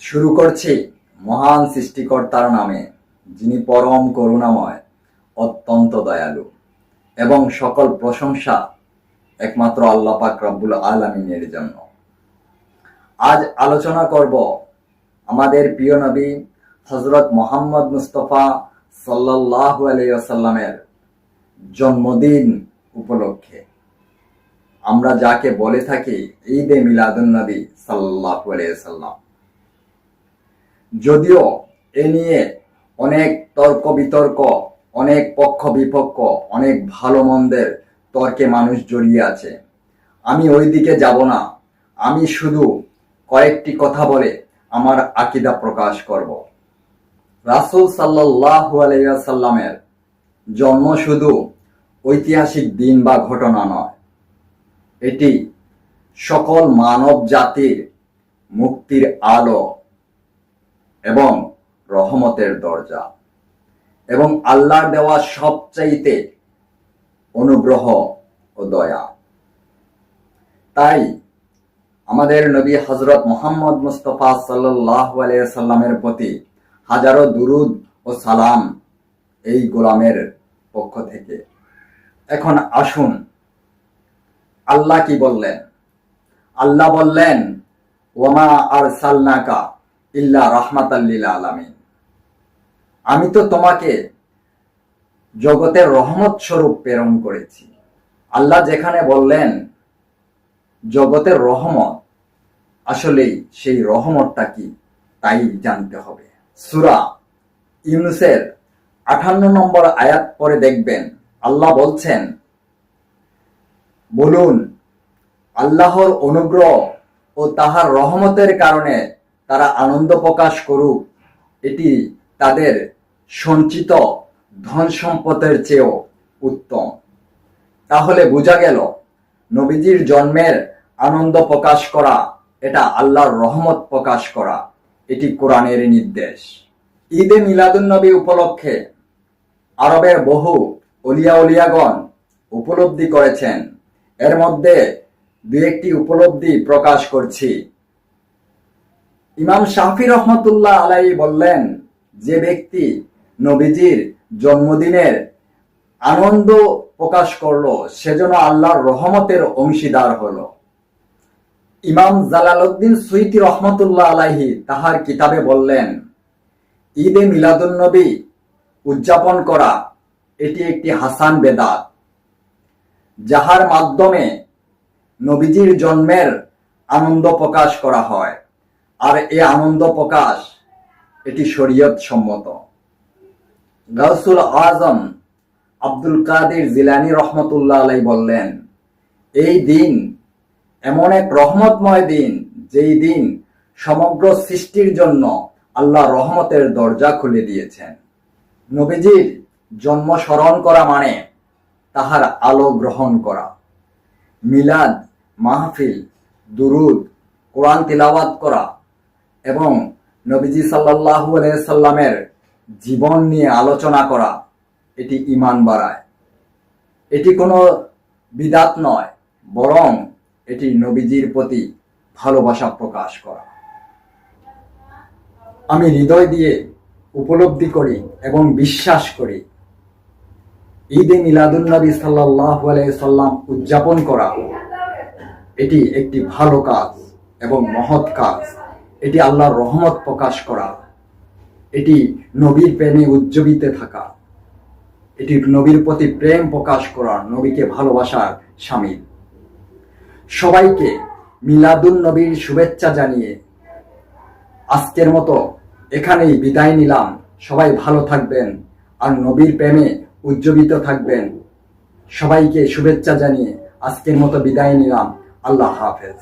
শুরু করছি মহান সৃষ্টিকর্তার নামে, যিনি পরম করুণাময়, অত্যন্ত দয়ালু এবং সকল প্রশংসা একমাত্র আল্লাহ পাক রব্বুল আলমিনের জন্য। আজ আলোচনা করব আমাদের প্রিয় নবী হজরত মোহাম্মদ মুস্তফা সাল্লাল্লাহু আলাইহি ওয়াসাল্লামের জন্মদিন উপলক্ষে। আমরা যাকে বলে থাকি ঈদে মিলাদুন নবী সাল্লাল্লাহু আলাইহি সাল্লাম যদিও এ নিয়ে অনেক তর্ক বিতর্ক, অনেক পক্ষ বিপক্ষ, অনেক ভালো মন্দের তর্কে মানুষ জড়িয়ে আছে। আমি ওই দিকে যাব না। আমি শুধু কয়েকটি কথা বলে আমার আকিদা প্রকাশ করব। রাসূল সাল্লাল্লাহু আলাইহি সাল্লামের জন্ম শুধু ঐতিহাসিক দিন বা ঘটনা নয়, এটি সকল মানব জাতির মুক্তির আলো। এবং রহমতের দরজা। এবং আল্লাহর দেওয়া সবচাইতে অনুগ্রহ ও দয়া। তাই আমাদের নবী হজরত মোহাম্মদ মুস্তফা সাল্লাহ সাল্লামের প্রতি হাজারো দুরুদ ও সালাম এই গোলামের পক্ষ থেকে। এখন আসুন, আল্লাহ কি বললেন? আল্লাহ বললেন ওমা আর সালনাকা ইল্লা রহমাতাল্লিল আলামিন। আমি তো তোমাকে জগতের রহমত স্বরূপ প্রেরণ করেছি। আল্লাহ যেখানে বললেন, জগতের রহমত আসলেই সেই রহমতটা কি তাই জানতে হবে। সুরা ইউনুসের আঠান্ন নম্বর আয়াত পরে দেখবেন, আল্লাহ বলছেন, বলুন, আল্লাহর অনুগ্রহ ও তাহার রহমতের কারণে তারা আনন্দ প্রকাশ করুক, এটি তাদের সঞ্চিত ধন সম্পদের চেয়েও উত্তম। তাহলে বোঝা গেল, নবীজির জন্মের আনন্দ প্রকাশ করা, এটা আল্লাহর রহমত প্রকাশ করা, এটি কোরআনের নির্দেশ। ঈদে মিলাদুন্নবী উপলক্ষে আরবের বহু অলিয়া অলিয়াগণ উপলব্ধি করেছেন। এর মধ্যে দু একটি উপলব্ধি প্রকাশ করছি। ইমাম শাফি রহমতুল্লাহ আলাই বললেন, যে ব্যক্তি নবীজির জন্মদিনের আনন্দ প্রকাশ করল সেজন্য আল্লাহর রহমতের অংশীদার হলো। ইমাম জালালউদ্দিন সুইতি রহমতুল্লাহ আলাইহি তাহার কিতাবে বললেন, ঈদে মিলাদুন্নবী উদযাপন করা, এটি একটি হাসান বেদাত, যাহার মাধ্যমে নবীজির জন্মের আনন্দ প্রকাশ করা হয়। আর এ আনন্দ প্রকাশ, এটি শরীয়ত সম্মত। গাউসুল আজম আব্দুল কাদের জিলানি রহমতুল্লাহ আলাই বললেন, এই দিন এমন এক রহমতময় দিন, যেই দিন সমগ্র সৃষ্টির জন্য আল্লাহ রহমতের দরজা খুলে দিয়েছেন। নবীজির জন্ম স্মরণ করা মানে তাহার আলো গ্রহণ করা। মিলাদ, মাহফিল, দুরুদ, কোরআন তিলাওয়াত করা এবং নবীজি সাল্লাহু সাল্লামের জীবন নিয়ে আলোচনা করা, এটি ইমান বাড়ায়। এটি কোনো বিদাত নয়, বরং এটি নবীজির প্রতি ভালোবাসা প্রকাশ করা। আমি হৃদয় দিয়ে উপলব্ধি করি এবং বিশ্বাস করি, ঈদে মিলাদুন্নবী সাল্লাহ সাল্লাম উদযাপন করা, এটি একটি ভালো কাজ এবং মহৎ কাজ। এটি আল্লাহর রহমত প্রকাশ করা। এটি নবীর প্রেমে উজ্জীবিত থাকা। এটি নবীর প্রতি প্রেম প্রকাশ করা নবীকে ভালোবাসার সামিল সবাইকে মিলাদুন নবীর শুভেচ্ছা জানিয়ে আজকের মতো এখানেই বিদায় নিলাম। সবাই ভালো থাকবেন আর নবীর প্রেমে উজ্জীবিত থাকবেন। সবাইকে শুভেচ্ছা জানিয়ে আজকের মতো বিদায় নিলাম। আল্লাহ হাফেজ।